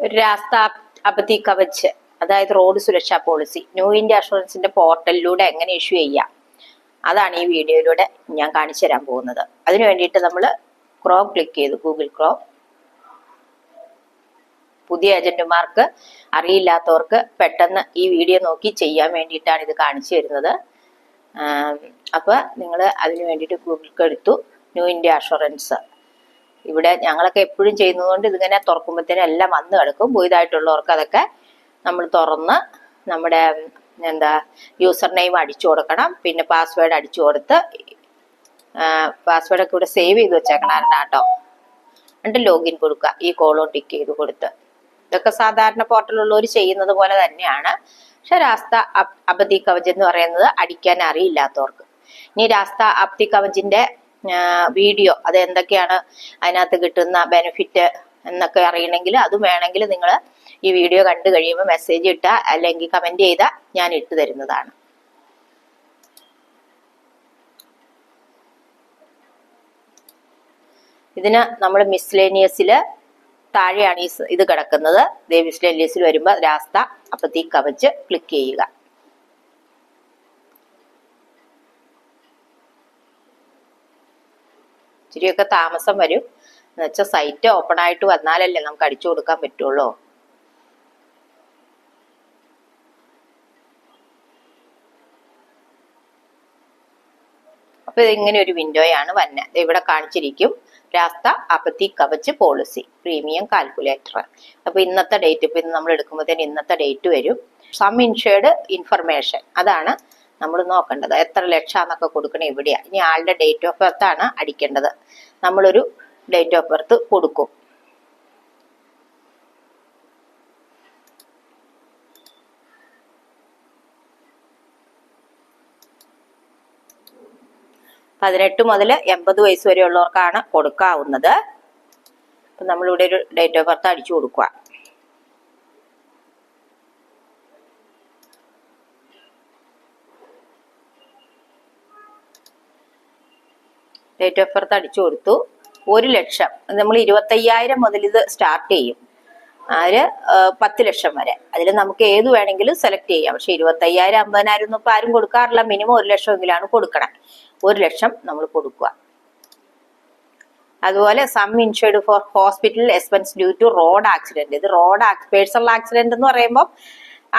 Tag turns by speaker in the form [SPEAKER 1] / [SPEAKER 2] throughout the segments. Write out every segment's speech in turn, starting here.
[SPEAKER 1] ഒരു രാസ്ത അപതി കവച്ച് അതായത് road Suraksha policy New India അഷുറൻസിന്റെ പോർട്ടലിലൂടെ എങ്ങനെ ഇഷ്യൂ ചെയ്യാം അതാണ് ഈ വീഡിയോയിലൂടെ ഞാൻ കാണിച്ചു തരാൻ പോകുന്നത്. അതിനു വേണ്ടിയിട്ട് നമ്മൾ ക്രോം ക്ലിക്ക് ചെയ്തു ഗൂഗിൾ ക്രോം പുതിയ ഏജന്റുമാർക്ക് അറിയില്ലാത്തവർക്ക് പെട്ടെന്ന് ഈ വീഡിയോ നോക്കി ചെയ്യാൻ വേണ്ടിയിട്ടാണ് ഇത് കാണിച്ചു തരുന്നത്. അപ്പോൾ അപ്പൊ നിങ്ങൾ അതിനു വേണ്ടിയിട്ട് ഗൂഗിൾക്ക് എടുത്തു ന്യൂ ഇന്ത്യ അഷുറൻസ് ഇവിടെ ഞങ്ങളൊക്കെ എപ്പോഴും ചെയ്യുന്നതുകൊണ്ട് ഇതിങ്ങനെ തുറക്കുമ്പോഴത്തേനും എല്ലാം വന്ന് കിടക്കും. പുതിയതായിട്ടുള്ളവർക്ക് അതൊക്കെ നമ്മൾ തുറന്ന് നമ്മുടെ എന്താ യൂസർ നെയിം അടിച്ചു കൊടുക്കണം. പിന്നെ പാസ്വേഡ് അടിച്ചു കൊടുത്ത് പാസ്വേഡൊക്കെ ഇവിടെ സേവ് ചെയ്ത് വെച്ചേക്കണം കേട്ടോ. എന്നിട്ട് ലോഗിൻ കൊടുക്കുക. ഈ കോളോ ടിക്ക് ചെയ്ത് കൊടുത്ത്. ഇതൊക്കെ സാധാരണ പോർട്ടലുള്ളവർ ചെയ്യുന്നത് പോലെ തന്നെയാണ്. പക്ഷെ രാസ്ത അബദ്ധി കവച് എന്ന് പറയുന്നത് അടിക്കാൻ അറിയില്ലാത്തവർക്ക്. ഇനി രാസ്ത അബ്ദി കവചിന്റെ വീഡിയോ അത് എന്തൊക്കെയാണ് അതിനകത്ത് കിട്ടുന്ന ബെനിഫിറ്റ് എന്നൊക്കെ അറിയണമെങ്കിൽ അതും വേണമെങ്കിൽ നിങ്ങൾ ഈ വീഡിയോ കണ്ടു കഴിയുമ്പോൾ മെസ്സേജ് ഇട്ടാൽ അല്ലെങ്കിൽ കമന്റ് ചെയ്താൽ ഞാൻ ഇട്ട് തരുന്നതാണ്. ഇതിന് നമ്മൾ മിസ്ലേനിയസിൽ താഴെയാണ് ഈ ഇത് കിടക്കുന്നത്. ദേ മിസ്ലേനിയസിൽ വരുമ്പോൾ രാസ്ത അപ്പത്തി കവച്ച് ക്ലിക്ക് ചെയ്യുക. ഇച്ചിരിയൊക്കെ താമസം വരും. എന്നുവെച്ചാൽ സൈറ്റ് ഓപ്പൺ ആയിട്ട് വന്നാലല്ലേ നമുക്ക് അടിച്ചു കൊടുക്കാൻ പറ്റുള്ളൂ. അപ്പൊ ഇതിങ്ങനെ ഒരു വിൻഡോയാണ് വന്നത് ഇവിടെ കാണിച്ചിരിക്കും. Rasta Apatti Kavach policy premium calculator അപ്പൊ ഇന്നത്തെ ഡേറ്റ് ഇപ്പൊ ഇന്ന് നമ്മൾ എടുക്കുമ്പോഴത്തേന് ഇന്നത്തെ ഡേറ്റ് വരും. സം ഇൻഷേർഡ് ഇൻഫർമേഷൻ അതാണ് നമ്മൾ നോക്കേണ്ടത്. എത്ര ലക്ഷാന്നൊക്കെ കൊടുക്കണേ ഇവിടെയാ. ഇനി ആളുടെ ഡേറ്റ് ഓഫ് ബർത്ത് ആണ് അടിക്കേണ്ടത്. നമ്മളൊരു ഡേറ്റ് ഓഫ് ബർത്ത് കൊടുക്കും. പതിനെട്ട് മുതൽ എൺപത് വയസ്സ് വരെയുള്ളവർക്കാണ് കൊടുക്കാവുന്നത്. അപ്പം നമ്മളിവിടെ ഒരു ഡേറ്റ് ഓഫ് ബർത്ത് അടിച്ചു കൊടുക്കുക ഡേറ്റ് ഓഫ് ബർത്ത് അടിച്ചു കൊടുത്തു. ഒരു ലക്ഷം. നമ്മൾ ഇരുപത്തയ്യായിരം മുതൽ ഇത് സ്റ്റാർട്ട് ചെയ്യും. ആര്? പത്ത് ലക്ഷം വരെ. അതിൽ നമുക്ക് ഏത് വേണമെങ്കിലും സെലക്ട് ചെയ്യാം. പക്ഷെ ഇരുപത്തയ്യായിരം അമ്പതിനായിരം ഒന്നും ഇപ്പൊ ആരും കൊടുക്കാറില്ല. മിനിമം ഒരു ലക്ഷമെങ്കിലാണ് കൊടുക്കണം. ഒരു ലക്ഷം നമ്മൾ കൊടുക്കുക. അതുപോലെ sum insured for hospital expense due to road accident ഇത് റോഡ് പേഴ്സണൽ ആക്സിഡന്റ് എന്ന് പറയുമ്പോൾ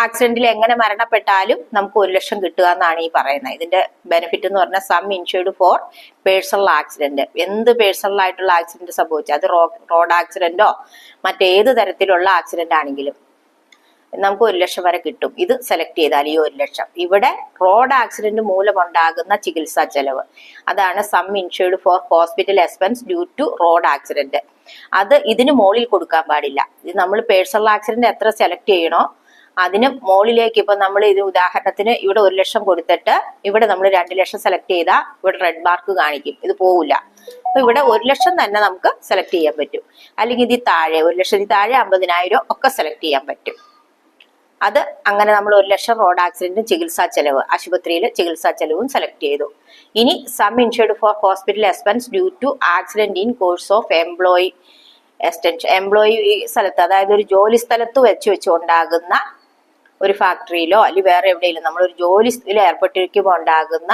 [SPEAKER 1] ആക്സിഡന്റിൽ എങ്ങനെ മരണപ്പെട്ടാലും നമുക്ക് ഒരു ലക്ഷം കിട്ടുക എന്നാണ് ഈ പറയുന്നത്. ഇതിന്റെ ബെനിഫിറ്റ് എന്ന് പറഞ്ഞാൽ sum insured for personal accident എന്ത് പേഴ്സണൽ ആയിട്ടുള്ള ആക്സിഡന്റ് സംഭവിച്ചു? അത് റോഡ് ആക്സിഡന്റോ മറ്റേത് തരത്തിലുള്ള ആക്സിഡന്റ് ആണെങ്കിലും നമുക്ക് ഒരു ലക്ഷം വരെ കിട്ടും. ഇത് സെലക്ട് ചെയ്താൽ ഈ ഒരു ലക്ഷം. ഇവിടെ റോഡ് ആക്സിഡന്റ് മൂലമുണ്ടാകുന്ന ചികിത്സാ ചെലവ്. അതാണ് sum insured for hospital expense due to road accident അത് ഇതിന് മുകളിൽ കൊടുക്കാൻ പാടില്ല. ഇത് നമ്മൾ പേഴ്സണൽ ആക്സിഡന്റ് എത്ര സെലക്ട് ചെയ്യണോ അതിന് മുകളിലേക്ക് ഇപ്പൊ നമ്മൾ ഇത് ഉദാഹരണത്തിന് ഇവിടെ ഒരു ലക്ഷം കൊടുത്തിട്ട് ഇവിടെ നമ്മൾ രണ്ട് ലക്ഷം സെലക്ട് ചെയ്താൽ ഇവിടെ റെഡ് മാർക്ക് കാണിക്കും. ഇത് പോവില്ല. അപ്പൊ ഇവിടെ ഒരു ലക്ഷം തന്നെ നമുക്ക് സെലക്ട് ചെയ്യാൻ പറ്റും. അല്ലെങ്കിൽ ഇതിൽ താഴെ ഒരു ലക്ഷത്തിൽ താഴെ അമ്പതിനായിരം ഒക്കെ സെലക്ട് ചെയ്യാൻ പറ്റും. അത് അങ്ങനെ നമ്മൾ ഒരു ലക്ഷം റോഡ് ആക്സിഡന്റ് ചികിത്സാ ചെലവ് ആശുപത്രിയിൽ ചികിത്സാ ചെലവും സെലക്ട് ചെയ്തു. ഇനി sum insured for hospital expense due to accident in course of employee extension employee സ്ഥലത്ത് അതായത് ഒരു ജോലി സ്ഥലത്ത് വെച്ച് വെച്ചുണ്ടാകുന്ന ഒരു ഫാക്ടറിയിലോ അല്ലെങ്കിൽ വേറെ എവിടെയെങ്കിലും നമ്മൾ ഒരു ജോലിയിൽ ഏർപ്പെട്ടിരിക്കുമ്പോൾ ഉണ്ടാകുന്ന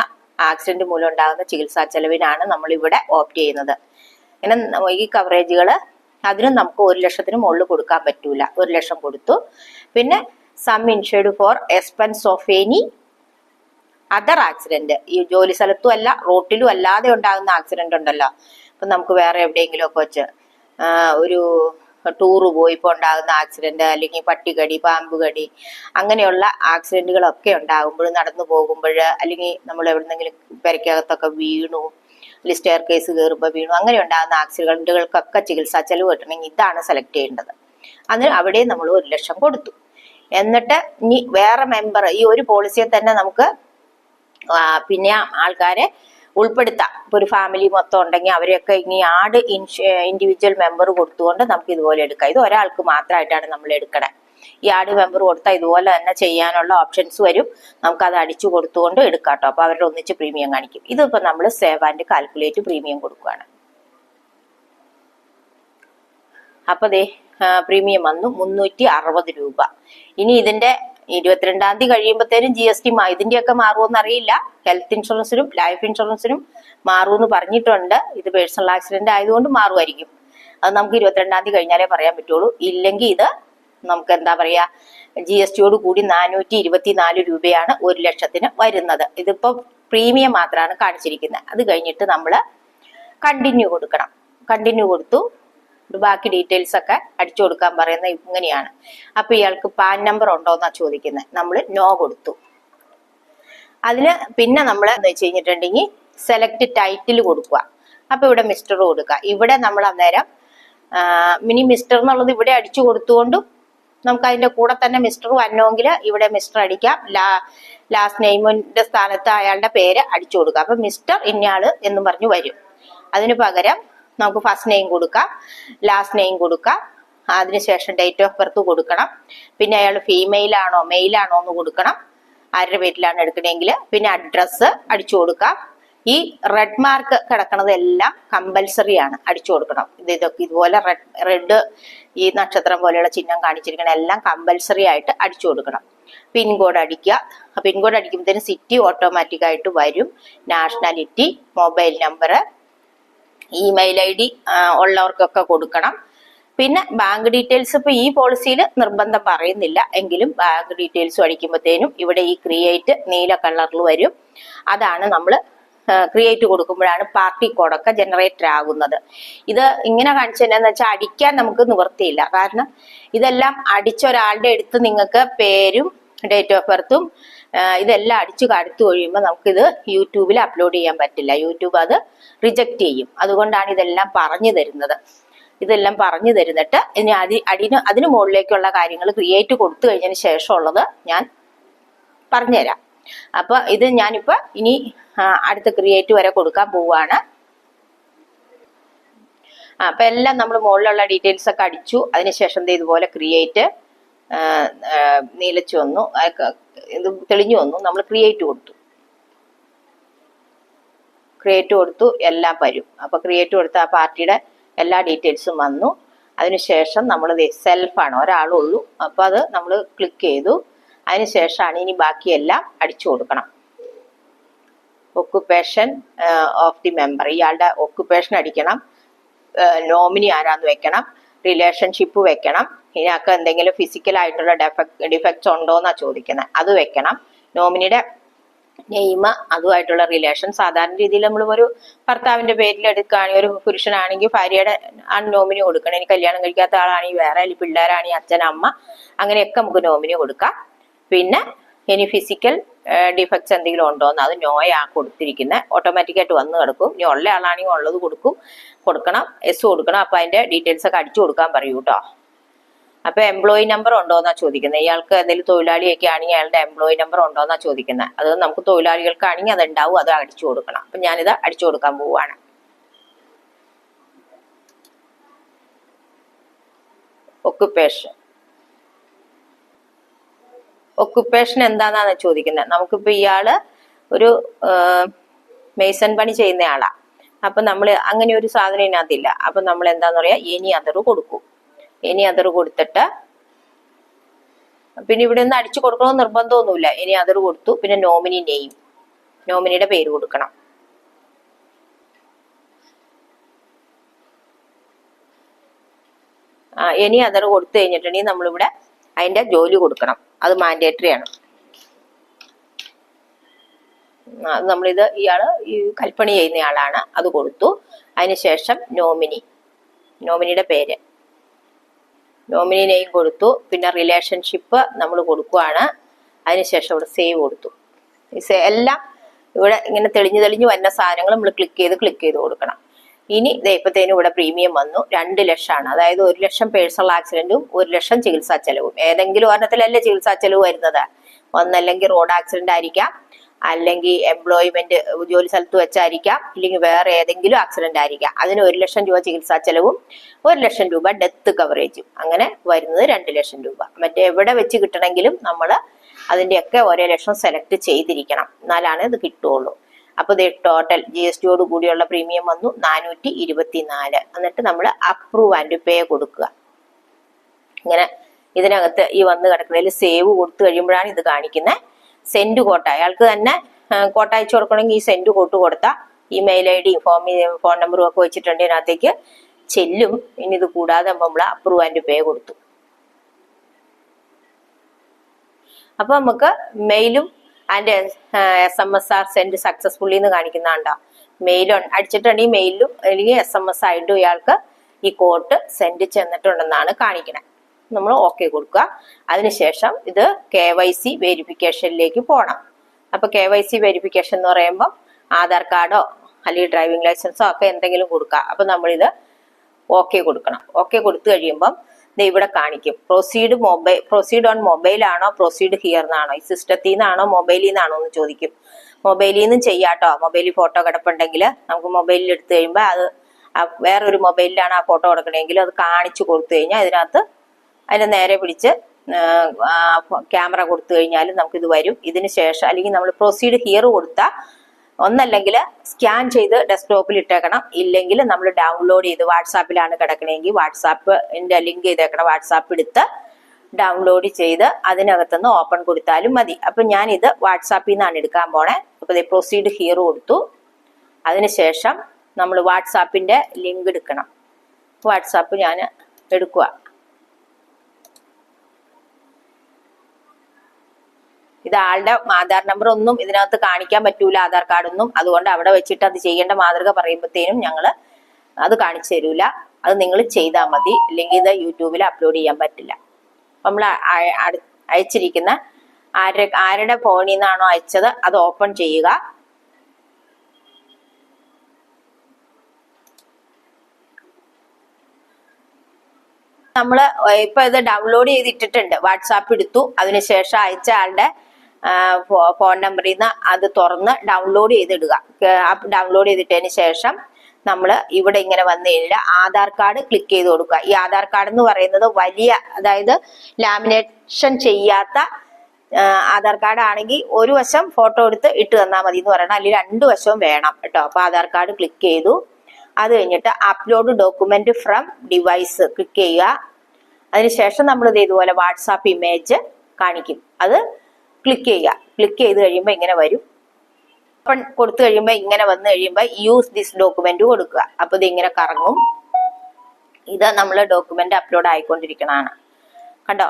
[SPEAKER 1] ആക്സിഡന്റ് മൂലം ഉണ്ടാകുന്ന ചികിത്സാ ചെലവിനാണ് നമ്മൾ ഇവിടെ ഓപ്റ്റ് ചെയ്യുന്നത്. ഇങ്ങനെ ഈ കവറേജുകൾ അതിനും നമുക്ക് ഒരു ലക്ഷത്തിന് മുകളിൽ കൊടുക്കാൻ പറ്റൂല. ഒരു ലക്ഷം കൊടുത്തു. പിന്നെ sum insured for expense of any other accident ഈ ജോലി സ്ഥലത്തും അല്ല റോട്ടിലും അല്ലാതെ ഉണ്ടാകുന്ന ആക്സിഡന്റ് ഉണ്ടല്ലോ. ഇപ്പൊ നമുക്ക് വേറെ എവിടെയെങ്കിലും ഒക്കെ വെച്ച് ഒരു ടൂറ് പോയിപ്പോൾ ഉണ്ടാകുന്ന ആക്സിഡന്റ് അല്ലെങ്കിൽ പട്ടികടി പാമ്പുകടി അങ്ങനെയുള്ള ആക്സിഡന്റുകളൊക്കെ ഉണ്ടാകുമ്പോൾ നടന്നു പോകുമ്പോൾ അല്ലെങ്കിൽ നമ്മൾ എവിടെന്നെങ്കിലും പെരക്കകത്തൊക്കെ വീണു അല്ലെങ്കിൽ സ്റ്റെയർ കേസ് കയറുമ്പോൾ വീണു അങ്ങനെ ഉണ്ടാകുന്ന ആക്സിഡന്റുകൾക്കൊക്കെ ചികിത്സാ ചെലവ് കിട്ടണമെങ്കിൽ ഇതാണ് സെലക്ട് ചെയ്യേണ്ടത്. അതിന് അവിടെ നമ്മൾ ഒരു ലക്ഷം കൊടുത്തു. എന്നിട്ട് ഇനി വേറെ മെമ്പർ ഈ ഒരു പോളിസിയെ തന്നെ നമുക്ക് പിന്നെ ആൾക്കാരെ ഉൾപ്പെടുത്താം. ഇപ്പൊ ഒരു ഫാമിലി മൊത്തം ഉണ്ടെങ്കിൽ അവരെയൊക്കെ ഇനി ആഡ് ഇൻഡിവിജ്വൽ മെമ്പർ കൊടുത്തുകൊണ്ട് നമുക്ക് ഇതുപോലെ എടുക്കാം. ഇത് ഒരാൾക്ക് മാത്രമായിട്ടാണ് നമ്മൾ എടുക്കണേ. ഈ ആട് മെമ്പർ കൊടുത്താൽ ഇതുപോലെ തന്നെ ചെയ്യാനുള്ള ഓപ്ഷൻസ് വരും. നമുക്ക് അത് അടിച്ചു കൊടുത്തുകൊണ്ട് എടുക്കാം കേട്ടോ. അപ്പൊ അവരുടെ ഒന്നിച്ച് പ്രീമിയം കാണിക്കും. ഇതിപ്പോ നമ്മൾ സേവ് ആൻഡ് കാൽക്കുലേറ്റ് പ്രീമിയം കൊടുക്കുകയാണ് അപ്പൊ ദേ പ്രീമിയം വന്നു മുന്നൂറ്റി അറുപത് രൂപ. ഇനി ഇതിന്റെ ഇരുപത്തിരണ്ടാം തീയതി കഴിയുമ്പോഴത്തേനും ജി എസ് ടി ഇതിന്റെയൊക്കെ മാറുമെന്ന് അറിയില്ല. ഹെൽത്ത് ഇൻഷുറൻസിനും ലൈഫ് ഇൻഷുറൻസിനും മാറുമെന്ന് പറഞ്ഞിട്ടുണ്ട്. ഇത് പേഴ്സണൽ ആക്സിഡന്റ് ആയതുകൊണ്ട് മാറുമായിരിക്കും അത് നമുക്ക് ഇരുപത്തിരണ്ടാം തീയതി കഴിഞ്ഞാലേ പറയാൻ പറ്റുള്ളൂ. ഇല്ലെങ്കിൽ ഇത് നമുക്ക് എന്താ പറയാ ജി എസ് ടിയോട് കൂടി നാനൂറ്റി ഇരുപത്തിനാല് രൂപയാണ് ഒരു ലക്ഷത്തിന് വരുന്നത്. ഇതിപ്പോ പ്രീമിയം മാത്രമാണ് കാണിച്ചിരിക്കുന്നത് അത് കഴിഞ്ഞിട്ട് നമ്മൾ കണ്ടിന്യൂ കൊടുക്കണം. കണ്ടിന്യൂ കൊടുത്തു. ബാക്കി ഡീറ്റെയിൽസ് ഒക്കെ അടിച്ചു കൊടുക്കാൻ പറയുന്നത് ഇങ്ങനെയാണ്. അപ്പൊ ഇയാൾക്ക് പാൻ നമ്പർ ഉണ്ടോ എന്നാ ചോദിക്കുന്നത് നമ്മൾ നോ കൊടുത്തു. അതിന് പിന്നെ നമ്മൾ എന്ന് വെച്ച് കഴിഞ്ഞിട്ടുണ്ടെങ്കിൽ സെലക്ട് ടൈറ്റിൽ കൊടുക്കുക. അപ്പൊ ഇവിടെ മിസ്റ്റർ കൊടുക്കുക. ഇവിടെ നമ്മൾ അന്നേരം മിനി മിസ്റ്റർ എന്നുള്ളത് ഇവിടെ അടിച്ചു കൊടുത്തുകൊണ്ടും നമുക്ക് അതിന്റെ കൂടെ തന്നെ മിസ്റ്റർ വന്നുവെങ്കിൽ ഇവിടെ മിസ്റ്റർ അടിക്കാം. ലാ ലാസ്റ്റ് നെയിമിന്റെ സ്ഥാനത്ത് അയാളുടെ പേര് അടിച്ചു കൊടുക്കാം അപ്പൊ മിസ്റ്റർ ഇന്നയാൾ എന്ന് പറഞ്ഞു വരും. അതിന് പകരം നമുക്ക് ഫസ്റ്റ് നെയിം കൊടുക്കാം ലാസ്റ്റ് നെയിം കൊടുക്കാം അതിനുശേഷം ഡേറ്റ് ഓഫ് ബർത്ത് കൊടുക്കണം. പിന്നെ അയാൾ ഫീമെയിൽ ആണോ മെയിൽ ആണോ എന്ന് കൊടുക്കണം. ആരുടെ പേരിലാണ് എടുക്കണമെങ്കിൽ പിന്നെ അഡ്രസ്സ് അടിച്ചു കൊടുക്കാം ഈ റെഡ് മാർക്ക് കിടക്കണതെല്ലാം കമ്പൽസറി ആണ് അടിച്ചു കൊടുക്കണം. ഇത് ഇതൊക്കെ ഇതുപോലെ റെഡ് റെഡ് ഈ നക്ഷത്രം പോലെയുള്ള ചിഹ്നം കാണിച്ചിരിക്കണം എല്ലാം കമ്പൽസറി ആയിട്ട് അടിച്ചു കൊടുക്കണം. പിൻകോഡ് അടിക്കുക. പിൻകോഡ് അടിക്കുമ്പോഴത്തേന് സിറ്റി ഓട്ടോമാറ്റിക് ആയിട്ട് വരും. Nationality mobile number email I D ഉള്ളവർക്കൊക്കെ കൊടുക്കണം. പിന്നെ ബാങ്ക് ഡീറ്റെയിൽസ് ഇപ്പൊ ഈ പോളിസിയിൽ നിർബന്ധം പറയുന്നില്ല. എങ്കിലും ബാങ്ക് ഡീറ്റെയിൽസ് അടിക്കുമ്പോഴത്തേനും ഇവിടെ ഈ ക്രിയേറ്റ് നീല കളറിൽ വരും. അതാണ് നമ്മൾ ക്രിയേറ്റ് കൊടുക്കുമ്പോഴാണ് പാർട്ടി കോഡൊക്കെ ജനറേറ്റർ ആകുന്നത് ഇത് ഇങ്ങനെ കാണിച്ചതെന്നു വെച്ചാൽ അടിക്കാൻ നമുക്ക് നിവൃത്തിയില്ല. കാരണം ഇതെല്ലാം അടിച്ച ഒരാളുടെ അടുത്ത് നിങ്ങൾക്ക് പേരും ഡേറ്റ് ഓഫ് ബർത്തും ഇതെല്ലാം അടിച്ചു കടുത്തു കഴിയുമ്പോൾ നമുക്കിത് യൂട്യൂബിൽ അപ്ലോഡ് ചെയ്യാൻ പറ്റില്ല. യൂട്യൂബ് അത് റിജക്റ്റ് ചെയ്യും. അതുകൊണ്ടാണ് ഇതെല്ലാം പറഞ്ഞു തരുന്നത്. ഇതെല്ലാം പറഞ്ഞു തരുന്നിട്ട് ഇനി അതി അടിന് അതിന് മുകളിലേക്കുള്ള കാര്യങ്ങൾ ക്രിയേറ്റ് കൊടുത്തു കഴിഞ്ഞതിന് ശേഷമുള്ളത് ഞാൻ പറഞ്ഞുതരാം. അപ്പൊ ഇത് ഞാനിപ്പോ ഇനി അടുത്ത ക്രിയേറ്റ് വരെ കൊടുക്കാൻ പോവാണ് അപ്പൊ എല്ലാം നമ്മൾ മുകളിലുള്ള ഡീറ്റെയിൽസ് ഒക്കെ അടിച്ചു. അതിനുശേഷം ഇതുപോലെ ക്രിയേറ്റ് നീലച്ചു വന്നു. ഇത് തെളിഞ്ഞു വന്നു. നമ്മൾ ക്രിയേറ്റ് കൊടുത്തു. ക്രിയേറ്റ് കൊടുത്തു. എല്ലാം വരും. അപ്പൊ ക്രിയേറ്റ് കൊടുത്ത ആ പാർട്ടിയുടെ എല്ലാ ഡീറ്റെയിൽസും വന്നു. അതിനുശേഷം നമ്മൾ സെൽഫാണ് ഒരാളുള്ളൂ. അപ്പൊ അത് നമ്മൾ ക്ലിക്ക് ചെയ്തു. അതിനുശേഷമാണ് ഇനി ബാക്കിയെല്ലാം അടിച്ചു കൊടുക്കണം. ഒക്കുപേഷൻ ഓഫ് ദി മെമ്പർ ഇയാളുടെ ഒക്കുപേഷൻ അടിക്കണം. നോമിനി ആരാന്ന് വെക്കണം. റിലേഷൻഷിപ്പ് വെക്കണം. ഇതിനൊക്കെ എന്തെങ്കിലും ഫിസിക്കൽ ആയിട്ടുള്ള ഡെഫക്ട് ഡിഫക്ട്സ് ഉണ്ടോ എന്നാ ചോദിക്കുന്നത് അത് വെക്കണം. നോമിനിയുടെ നെയ്മ അതുമായിട്ടുള്ള റിലേഷൻ സാധാരണ രീതിയിൽ നമ്മൾ ഒരു ഭർത്താവിന്റെ പേരിൽ എടുക്കുകയാണെങ്കിൽ ഒരു പുരുഷനാണെങ്കിൽ ഭാര്യയുടെ നോമിനി കൊടുക്കണം. ഇനി കല്യാണം കഴിക്കാത്ത ആളാണെങ്കിൽ വേറെ അല്ലെങ്കിൽ പിള്ളേരാണെങ്കിൽ അച്ഛൻ അമ്മ അങ്ങനെയൊക്കെ നമുക്ക് നോമിനി കൊടുക്കാം. പിന്നെ ഇനി ഫിസിക്കൽ ഡിഫക്ട്സ് എന്തെങ്കിലും ഉണ്ടോ എന്ന് അത് നോയാ കൊടുത്തിരിക്കുന്നത് ഓട്ടോമാറ്റിക്കായിട്ട് വന്ന് കിടക്കും. ഇനി ഉള്ള ആളാണെങ്കിൽ ഉള്ളത് കൊടുക്കും. കൊടുക്കണം. എസ് കൊടുക്കണം. അപ്പൊ അതിന്റെ ഡീറ്റെയിൽസ് ഒക്കെ അടിച്ചു കൊടുക്കാൻ പറയൂ കേട്ടോ അപ്പൊ എംപ്ലോയി നമ്പർ ഉണ്ടോ എന്നാ ചോദിക്കുന്നത് ഇയാൾക്ക് എന്തെങ്കിലും തൊഴിലാളിയൊക്കെ ആണെങ്കിൽ അയാളുടെ എംപ്ലോയി നമ്പർ ഉണ്ടോ എന്നാ ചോദിക്കുന്നത് അത് നമുക്ക് തൊഴിലാളികൾക്കാണെങ്കിൽ അത് ഉണ്ടാവും അത് അടിച്ചു കൊടുക്കണം. അപ്പൊ ഞാനിത് അടിച്ചു കൊടുക്കാൻ പോവുകയാണ് ഒക്കുപ്പേഷൻ ഒക്കുപ്പേഷൻ എന്താന്നാണ് ചോദിക്കുന്നത് നമുക്കിപ്പോ ഇയാൾ ഒരു മേസൺ പണി ചെയ്യുന്ന ആളാ. അപ്പൊ നമ്മൾ അങ്ങനെ ഒരു സാധനം ഇതിനകത്തില്ല. അപ്പൊ നമ്മൾ എന്താന്ന് പറയാ? ഇനി അതറ് കൊടുക്കും. ഇനി അതർ കൊടുത്തിട്ട് പിന്നെ ഇവിടെ നിന്ന് അടിച്ചു കൊടുക്കണമെന്ന് നിർബന്ധമൊന്നുമില്ല. ഇനി അതർ കൊടുത്തു. പിന്നെ നോമിനി നെയിം നോമിനിയുടെ പേര് കൊടുക്കണം. ഇനി അതർ കൊടുത്തു കഴിഞ്ഞിട്ടുണ്ടെങ്കിൽ നമ്മളിവിടെ അതിന്റെ ജോലി കൊടുക്കണം. അത് മാൻഡേറ്ററി ആണ്. നമ്മളിത് ഇയാൾ ഈ കൽപ്പണി ചെയ്യുന്ന ആളാണ്. അത് കൊടുത്തു. അതിനുശേഷം നോമിനി. നോമിനിയുടെ പേര്. നോമിനി നെയിം കൊടുത്തു. പിന്നെ റിലേഷൻഷിപ്പ് നമ്മൾ കൊടുക്കുവാണ്. അതിനുശേഷം ഇവിടെ സേവ് കൊടുത്തു. എല്ലാം ഇവിടെ ഇങ്ങനെ തെളിഞ്ഞു തെളിഞ്ഞു വരുന്ന സാധനങ്ങൾ നമ്മൾ ക്ലിക്ക് ചെയ്ത് ക്ലിക്ക് ചെയ്ത് കൊടുക്കണം. ഇനി ഇതേപ്പത്തേനും ഇവിടെ പ്രീമിയം വന്നു. രണ്ട് ലക്ഷമാണ്. അതായത് ഒരു ലക്ഷം പേഴ്സണൽ ആക്സിഡന്റും ഒരു ലക്ഷം ചികിത്സാ ചെലവും. ഏതെങ്കിലും ഒരെണ്ണത്തിലല്ലേ ചികിത്സാ ചെലവ് വരുന്നത്? ഒന്നല്ലെങ്കിൽ റോഡ് ആക്സിഡന്റ് ആയിരിക്കാം. അല്ലെങ്കിൽ എംപ്ലോയ്മെന്റ് ജോലി സ്ഥലത്ത് വെച്ചായിരിക്കാം അല്ലെങ്കിൽ വേറെ ഏതെങ്കിലും ആക്സിഡന്റ് ആയിരിക്കാം. അതിന് ഒരു ലക്ഷം രൂപ ചികിത്സാ ചെലവും ഒരു ലക്ഷം രൂപ ഡെത്ത് കവറേജും അങ്ങനെ വരുന്നത് രണ്ട് ലക്ഷം രൂപ. മറ്റേ എവിടെ വെച്ച് കിട്ടണമെങ്കിലും നമ്മൾ അതിന്റെയൊക്കെ ഒരേ ലക്ഷം സെലക്ട് ചെയ്തിരിക്കണം. എന്നാലാണ് ഇത് കിട്ടുള്ളൂ അപ്പൊ ഇത് ടോട്ടൽ ജി എസ് ടിയോട് കൂടിയുള്ള പ്രീമിയം വന്നു നാനൂറ്റി ഇരുപത്തിനാല് എന്നിട്ട് നമ്മൾ അപ്രൂവ് ആൻഡ് പേ കൊടുക്കുക. ഇങ്ങനെ ഇതിനകത്ത് ഈ വന്ന് കിടക്കുന്നതിൽ സേവ് കൊടുത്തു കഴിയുമ്പോഴാണ് ഇത് കാണിക്കുന്നത് സെൻഡ് കോട്ട. അയാൾക്ക് തന്നെ കോട്ട അയച്ചു കൊടുക്കണമെങ്കിൽ ഈ സെൻഡ് കോട്ട് കൊടുത്താൽ email I D form phone നമ്പറും ഒക്കെ വെച്ചിട്ടുണ്ട് ഇതിനകത്തേക്ക്. ചെല്ലും. ഇനി ഇത് കൂടാതെ നമ്മൾ അപ്രൂവ് ആൻഡ് പേ കൊടുത്തു. അപ്പൊ നമുക്ക് മെയിലും and S M S are send successfully എന്ന് കാണിക്കുന്നുണ്ടോ മെയിൽ അടിച്ചിട്ടുണ്ടെങ്കിൽ മെയിലും അല്ലെങ്കിൽ എസ് എം എസ് ആയിട്ടും ഇയാൾക്ക് ഈ കോട്ട് സെൻഡ് ചെന്നിട്ടുണ്ടെന്നാണ് കാണിക്കണേ. നമ്മൾ ഓക്കെ കൊടുക്കുക. അതിനുശേഷം ഇത് കെ വൈ സി വെരിഫിക്കേഷനിലേക്ക് പോകണം അപ്പൊ കെ വൈ സി വെരിഫിക്കേഷൻ എന്ന് പറയുമ്പോൾ ആധാർ കാർഡോ അല്ലെങ്കിൽ ഡ്രൈവിംഗ് ലൈസൻസോ ഒക്കെ എന്തെങ്കിലും കൊടുക്കുക. അപ്പൊ നമ്മളിത് ഓക്കെ കൊടുക്കണം. ഓക്കെ കൊടുത്തു കഴിയുമ്പം ദേ ഇവിടെ കാണിക്കും. Proceed mobile proceed on mobile ആണോ പ്രൊസീഡ് ഹിയർ എന്നാണോ ഈ സിസ്റ്റത്തിൽ നിന്നാണോ മൊബൈലിൽ നിന്നാണോ എന്ന് ചോദിക്കും. മൊബൈലിൽ നിന്നും ചെയ്യാട്ടോ മൊബൈലിൽ ഫോട്ടോ കിടപ്പുണ്ടെങ്കിൽ നമുക്ക് മൊബൈലിൽ എടുത്തു കഴിയുമ്പോൾ അത് വേറൊരു മൊബൈലിലാണ് ആ ഫോട്ടോ കൊടുക്കണമെങ്കിൽ അത് കാണിച്ചു കൊടുത്തു കഴിഞ്ഞാൽ ഇതിനകത്ത് അതിനെ നേരെ പിടിച്ച് ക്യാമറ കൊടുത്തു കഴിഞ്ഞാൽ നമുക്കിത് വരും. ഇതിന് ശേഷം അല്ലെങ്കിൽ നമ്മൾ പ്രൊസീഡ് ഹിയർ കൊടുത്താൽ ഒന്നല്ലെങ്കിൽ സ്കാൻ ചെയ്ത് ഡെസ്ക്ടോപ്പിൽ ഇട്ടേക്കണം. ഇല്ലെങ്കിൽ നമ്മൾ ഡൗൺലോഡ് ചെയ്ത് വാട്സാപ്പിലാണ് കിടക്കണമെങ്കിൽ വാട്സാപ്പിന്റെ ലിങ്ക് ചെയ്തേക്കണം. വാട്സാപ്പ് എടുത്ത് ഡൗൺലോഡ് ചെയ്ത് അതിനകത്തുനിന്ന് ഓപ്പൺ കൊടുത്താലും മതി. അപ്പൊ ഞാനിത് വാട്സാപ്പിൽ നിന്നാണ് എടുക്കാൻ പോണേ. അപ്പൊ ഇത് പ്രൊസീഡ് ഹിയർ കൊടുത്തു. അതിനുശേഷം നമ്മൾ വാട്സാപ്പിന്റെ ലിങ്ക് എടുക്കണം. വാട്സാപ്പ് ഞാൻ എടുക്കുക ഇത് ആളുടെ ആധാർ നമ്പർ ഒന്നും ഇതിനകത്ത് കാണിക്കാൻ പറ്റൂല ആധാർ കാർഡൊന്നും അതുകൊണ്ട് അവിടെ വെച്ചിട്ട് അത് ചെയ്യേണ്ട മാതൃക പറയുമ്പോഴത്തേനും ഞങ്ങൾ അത് കാണിച്ചു തരൂല. അത് നിങ്ങൾ ചെയ്താൽ മതി. അല്ലെങ്കിൽ ഇത് യൂട്യൂബിൽ അപ്ലോഡ് ചെയ്യാൻ പറ്റില്ല. നമ്മൾ അയച്ചിരിക്കുന്ന ആരുടെ ആരുടെ ഫോണിൽ നിന്നാണോ അയച്ചത് അത് ഓപ്പൺ ചെയ്യുക. നമ്മൾ ഇപ്പൊ ഇത് ഡൗൺലോഡ് ചെയ്തിട്ടിട്ടുണ്ട്. വാട്സാപ്പ് എടുത്തു. അതിനുശേഷം അയച്ച ആളുടെ ഫോൺ നമ്പറിൽ നിന്ന് അത് തുറന്ന് ഡൗൺലോഡ് ചെയ്തിടുക. ഡൗൺലോഡ് ചെയ്തിട്ടതിന് ശേഷം നമ്മൾ ഇവിടെ ഇങ്ങനെ വന്നു കഴിഞ്ഞാൽ ആധാർ കാർഡ് ക്ലിക്ക് ചെയ്ത് കൊടുക്കുക. ഈ ആധാർ കാർഡ് എന്ന് പറയുന്നത് വലിയ അതായത് ലാമിനേഷൻ ചെയ്യാത്ത ആധാർ കാർഡ് ആണെങ്കിൽ ഒരു വശം ഫോട്ടോ എടുത്ത് ഇട്ട് തന്നാൽ മതി എന്ന് പറയണം. അല്ലെങ്കിൽ രണ്ട് വശവും വേണം കേട്ടോ. അപ്പൊ ആധാർ കാർഡ് ക്ലിക്ക് ചെയ്തു. അത് കഴിഞ്ഞിട്ട് upload document from device click ചെയ്യുക. അതിനുശേഷം നമ്മൾ ഇത് ഇതുപോലെ വാട്സാപ്പ് ഇമേജ് കാണിക്കും. അത് ക്ലിക്ക് ചെയ്യുക. ക്ലിക്ക് ചെയ്ത് കഴിയുമ്പോൾ ഇങ്ങനെ വരും. ഓപ്പൺ കൊടുത്തു കഴിയുമ്പോൾ ഇങ്ങനെ വന്നു കഴിയുമ്പോൾ യൂസ് ദിസ് ഡോക്യുമെന്റ് കൊടുക്കുക. അപ്പൊ ഇത് ഇങ്ങനെ കറങ്ങും. ഇത് നമ്മൾ ഡോക്യുമെന്റ് അപ്ലോഡ് ആയിക്കൊണ്ടിരിക്കണതാണ്. കണ്ടോ?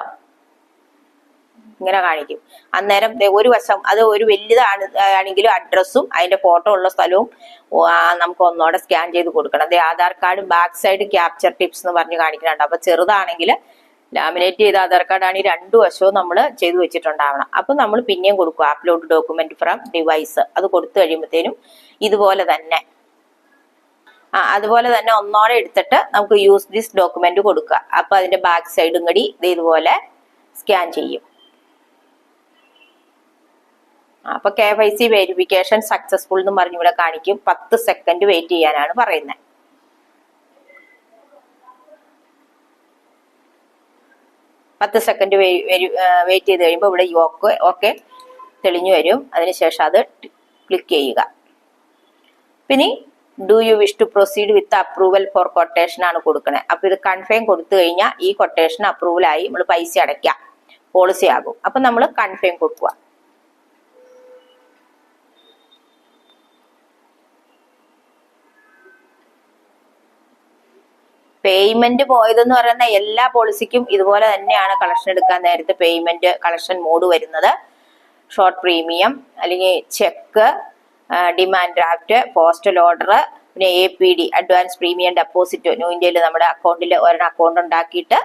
[SPEAKER 1] ഇങ്ങനെ കാണിക്കും. അന്നേരം ഒരു വശം അത് ഒരു വലുതാണ് ആണെങ്കിലും അഡ്രസ്സും അതിന്റെ ഫോട്ടോ ഉള്ള സ്ഥലവും നമുക്ക് ഒന്നോടെ സ്കാൻ ചെയ്ത് കൊടുക്കണം. ദേ Aadhaar card back side capture tips എന്ന് പറഞ്ഞ് കാണിക്കുന്നുണ്ട്. അപ്പൊ ചെറുതാണെങ്കിൽ ലാമിനേറ്റ് ചെയ്ത ആധാർ കാർഡാണ് ഈ രണ്ടു വശവും നമ്മൾ ചെയ്തു വെച്ചിട്ടുണ്ടാവണം. അപ്പൊ നമ്മൾ പിന്നെയും കൊടുക്കുക അപ്ലോഡ് ഡോക്യുമെന്റ് ഫ്രം ഡിവൈസ്. അത് കൊടുത്തു കഴിയുമ്പോഴത്തേനും ഇതുപോലെ തന്നെ. ആ അതുപോലെ തന്നെ ഒന്നോടെ എടുത്തിട്ട് നമുക്ക് യൂസ് ദിസ് ഡോക്യുമെന്റ് കൊടുക്കുക. അപ്പൊ അതിന്റെ ബാക്ക് സൈഡും കൂടി ഇത് ഇതുപോലെ സ്കാൻ ചെയ്യും. അപ്പൊ K Y C verification successful എന്ന് പറഞ്ഞ് ഇവിടെ കാണിക്കും. പത്ത് സെക്കൻഡ് വെയിറ്റ് ചെയ്യാനാണ് പറയുന്നത്. പത്ത് സെക്കൻഡ് വെയിറ്റ് ചെയ്ത് കഴിയുമ്പോൾ ഇവിടെ യോക്ക് ഓക്കെ തെളിഞ്ഞു വരും. അതിനുശേഷം അത് ക്ലിക്ക് ചെയ്യുക. പിന്നെ do you wish to proceed with approval for quotation ആണ് കൊടുക്കണേ. അപ്പൊ ഇത് കൺഫേം കൊടുത്തു കഴിഞ്ഞാൽ ഈ കൊട്ടേഷൻ അപ്രൂവൽ ആയി നമ്മൾ പൈസ അടയ്ക്കാം. പോളിസി ആകും. അപ്പൊ നമ്മൾ കൺഫേം കൊടുക്കുക പേയ്മെന്റ് പോയതെന്ന് പറയുന്ന എല്ലാ പോളിസിക്കും ഇതുപോലെ തന്നെയാണ് കളക്ഷൻ എടുക്കാൻ നേരത്തെ പേയ്മെന്റ് കളക്ഷൻ മോഡ് വരുന്നത്. ഷോർട്ട് പ്രീമിയം അല്ലെങ്കിൽ cheque demand draft postal order പിന്നെ A P D advance premium deposit new ഇന്ത്യയിൽ നമ്മുടെ അക്കൗണ്ടിൽ ഒരെണ്ണം അക്കൗണ്ട് ഉണ്ടാക്കിയിട്ട്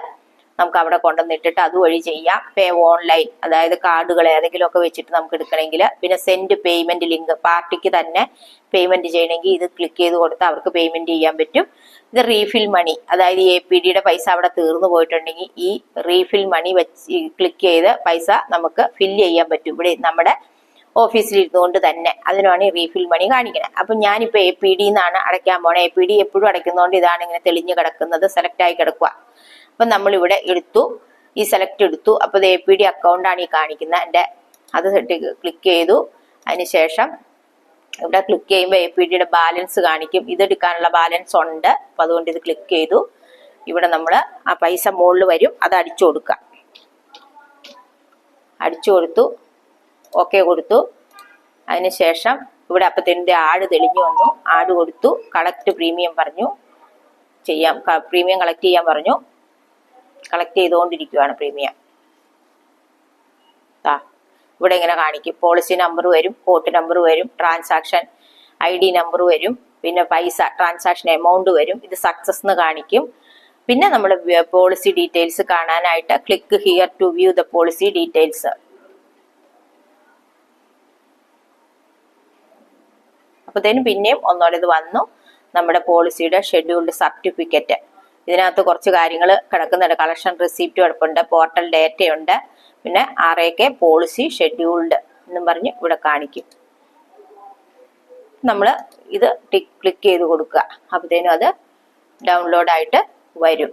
[SPEAKER 1] നമുക്ക് അവിടെ കൊണ്ടുവന്നിട്ടിട്ട് അതുവഴി ചെയ്യാം. പേ ഓൺലൈൻ അതായത് കാർഡുകൾ ഏതെങ്കിലും ഒക്കെ വെച്ചിട്ട് നമുക്ക് എടുക്കണമെങ്കിൽ പിന്നെ സെൻഡ് പേയ്മെന്റ് ലിങ്ക് പാർട്ടിക്ക് തന്നെ പേയ്മെന്റ് ചെയ്യണമെങ്കിൽ ഇത് ക്ലിക്ക് ചെയ്ത് കൊടുത്ത് അവർക്ക് പേയ്മെന്റ് ചെയ്യാൻ പറ്റും. ഇത് റീഫിൽ മണി അതായത് എ പി ഡിയുടെ പൈസ അവിടെ തീർന്നു പോയിട്ടുണ്ടെങ്കിൽ ഈ റീഫിൽ മണി വെച്ച് ക്ലിക്ക് ചെയ്ത് പൈസ നമുക്ക് ഫില്ല് ചെയ്യാൻ പറ്റും. ഇവിടെ നമ്മുടെ ഓഫീസിൽ ഇരുന്നുകൊണ്ട് തന്നെ അതിനാണ് ഈ റീഫിൽ മണി കാണിക്കുന്നത് അപ്പൊ ഞാനിപ്പോ എ പി ഡി എന്നാണ് അടയ്ക്കാൻ പോണേ. എ പി ഡി എപ്പോഴും അടയ്ക്കുന്നതുകൊണ്ട് ഇതാണ് ഇങ്ങനെ തെളിഞ്ഞു കിടക്കുന്നത്. സെലക്ട് ആയി കിടക്കുക അപ്പൊ നമ്മൾ ഇവിടെ എടുത്തു. ഈ സെലക്ട് എടുത്തു. അപ്പൊ എ പി ഡി അക്കൗണ്ട് ആണ് ഈ കാണിക്കുന്നത്. എന്റെ അത് ക്ലിക്ക് ചെയ്തു. അതിനുശേഷം ഇവിടെ ക്ലിക്ക് ചെയ്യുമ്പോൾ എ പി ഡിയുടെ ബാലൻസ് കാണിക്കും. ഇതെടുക്കാനുള്ള ബാലൻസ് ഉണ്ട്. അപ്പൊ അതുകൊണ്ട് ഇത് ക്ലിക്ക് ചെയ്തു. ഇവിടെ നമ്മൾ ആ പൈസ മുകളിൽ വരും. അത് അടിച്ചു കൊടുക്കുക. അടിച്ചു കൊടുത്തു. ഓക്കെ കൊടുത്തു. അതിനുശേഷം ഇവിടെ അപ്പത്തിന്റെ ആട് തെളിഞ്ഞു വന്നു. ആട് കൊടുത്തു. കളക്ട് പ്രീമിയം പറഞ്ഞു. ചെയ്യാം. പ്രീമിയം കളക്ട് ചെയ്യാൻ പറഞ്ഞു. കളക്ട് ചെയ്തുകൊണ്ടിരിക്കുകയാണ് പ്രീമിയം. ഇവിടെ ഇങ്ങനെ കാണിക്കും. പോളിസി നമ്പർ വരും കോട്ട് നമ്പർ വരും ട്രാൻസാക്ഷൻ ഐ ഡി നമ്പർ വരും പിന്നെ പൈസ ട്രാൻസാക്ഷൻ എമൗണ്ട് വരും. ഇത് സക്സസ് എന്ന് കാണിക്കും. പിന്നെ നമ്മൾ പോളിസി ഡീറ്റെയിൽസ് കാണാനായിട്ട് click here to view the policy details അപ്പോഴത്തേനും പിന്നെയും ഒന്നോടെ ഇത് വന്നു. നമ്മുടെ പോളിസിയുടെ ഷെഡ്യൂൾഡ് സർട്ടിഫിക്കറ്റ് ഇതിനകത്ത് കുറച്ച് കാര്യങ്ങൾ കിടക്കുന്നുണ്ട്. കളക്ഷൻ റിസീപ്റ്റ് കിടപ്പുണ്ട് പോർട്ടൽ ഡേറ്റയുണ്ട് പിന്നെ R A K policy scheduled എന്നും പറഞ്ഞ് ഇവിടെ കാണിക്കും. നമ്മൾ ഇത് ടിക് ക്ലിക്ക് ചെയ്ത് കൊടുക്കുക. അപ്പോഴത്തേനും അത് ഡൗൺലോഡ് ആയിട്ട് വരും.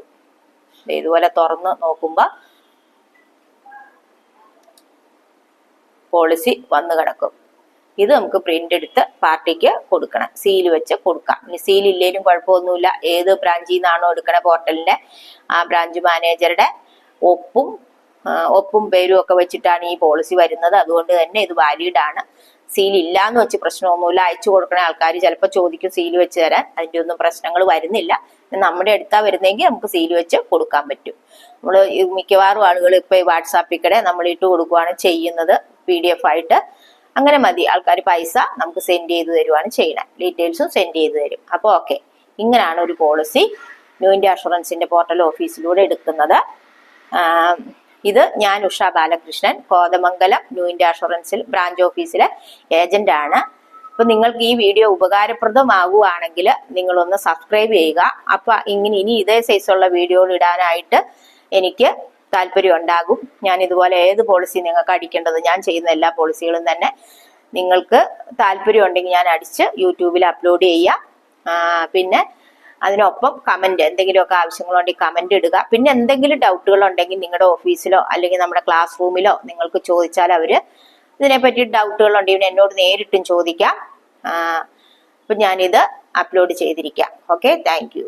[SPEAKER 1] ഇതുപോലെ തുറന്ന് നോക്കുമ്പോൾ പോളിസി വന്നു കിടക്കും. ഇത് നമുക്ക് പ്രിന്റ് എടുത്ത് പാർട്ടിക്ക് കൊടുക്കണം. സീൽ വെച്ച് കൊടുക്കാം. ഇനി സീൽ ഇല്ലേലും കുഴപ്പമൊന്നുമില്ല. ഏത് ബ്രാഞ്ചിൽ നിന്നാണോ എടുക്കണ പോർട്ടലിന്റെ ആ ബ്രാഞ്ച് മാനേജറുടെ ഒപ്പും ഒപ്പും പേരും ഒക്കെ വെച്ചിട്ടാണ് ഈ പോളിസി വരുന്നത്. അതുകൊണ്ട് തന്നെ ഇത് വാലിഡ് ആണ്. സീൽ ഇല്ല എന്ന് വെച്ച് പ്രശ്നമൊന്നുമില്ല. അയച്ചു കൊടുക്കണ ആൾക്കാർ ചിലപ്പോൾ ചോദിക്കും സീൽ വെച്ച് തരാൻ. അതിന്റെ ഒന്നും പ്രശ്നങ്ങൾ വരുന്നില്ല. നമ്മുടെ അടുത്താ വരുന്നെങ്കിൽ നമുക്ക് സീൽ വെച്ച് കൊടുക്കാൻ പറ്റും. നമ്മൾ മിക്കവാറും ആളുകൾ ഇപ്പൊ ഈ വാട്സാപ്പിൽ കൂടെ നമ്മൾ ഇട്ട് കൊടുക്കുകയാണ് ചെയ്യുന്നത്. പി ഡി എഫ് ആയിട്ട്. അങ്ങനെ മതി. ആൾക്കാർ പൈസ നമുക്ക് സെൻഡ് ചെയ്തു തരുവാണ് ചെയ്യണേ. ഡീറ്റെയിൽസും സെൻഡ് ചെയ്തു തരും. അപ്പോൾ ഓക്കെ ഇങ്ങനെയാണ് ഒരു പോളിസി ന്യൂ ഇന്ത്യ അഷുറൻസിന്റെ പോർട്ടൽ ഓഫീസിലൂടെ എടുക്കുന്നത്. ഇത് ഞാൻ ഉഷ ബാലകൃഷ്ണൻ കോതമംഗലം ന്യൂ ഇന്ത്യ അഷുറൻസിൽ ബ്രാഞ്ച് ഓഫീസിലെ ഏജന്റ് ആണ്. അപ്പൊ നിങ്ങൾക്ക് ഈ വീഡിയോ ഉപകാരപ്രദമാകുകയാണെങ്കിൽ നിങ്ങളൊന്ന് സബ്സ്ക്രൈബ് ചെയ്യുക. അപ്പൊ ഇങ്ങനെ ഇനി ഇതേ സൈസുള്ള വീഡിയോകൾ ഇടാനായിട്ട് എനിക്ക് താല്പര്യം ഉണ്ടാകും. ഞാൻ ഇതുപോലെ ഏത് പോളിസി നിങ്ങൾക്ക് അടിക്കേണ്ടത് ഞാൻ ചെയ്യുന്ന എല്ലാ പോളിസികളും തന്നെ നിങ്ങൾക്ക് താല്പര്യം ഉണ്ടെങ്കിൽ ഞാൻ അടിച്ച് യൂട്യൂബിൽ അപ്ലോഡ് ചെയ്യാം പിന്നെ അതിനൊപ്പം കമന്റ് എന്തെങ്കിലുമൊക്കെ ആവശ്യങ്ങളുണ്ടെങ്കിൽ കമന്റ് ഇടുക. പിന്നെ എന്തെങ്കിലും ഡൗട്ടുകൾ ഉണ്ടെങ്കിൽ നിങ്ങളുടെ ഓഫീസിലോ അല്ലെങ്കിൽ നമ്മുടെ ക്ലാസ് റൂമിലോ നിങ്ങൾക്ക് ചോദിച്ചാൽ അവർ ഇതിനെപ്പറ്റി ഡൗട്ടുകൾ ഉണ്ടെങ്കിൽ എന്നോട് നേരിട്ടും ചോദിക്കാം. അപ്പം ഞാനിത് അപ്ലോഡ് ചെയ്തിരിക്കാം. Okay thank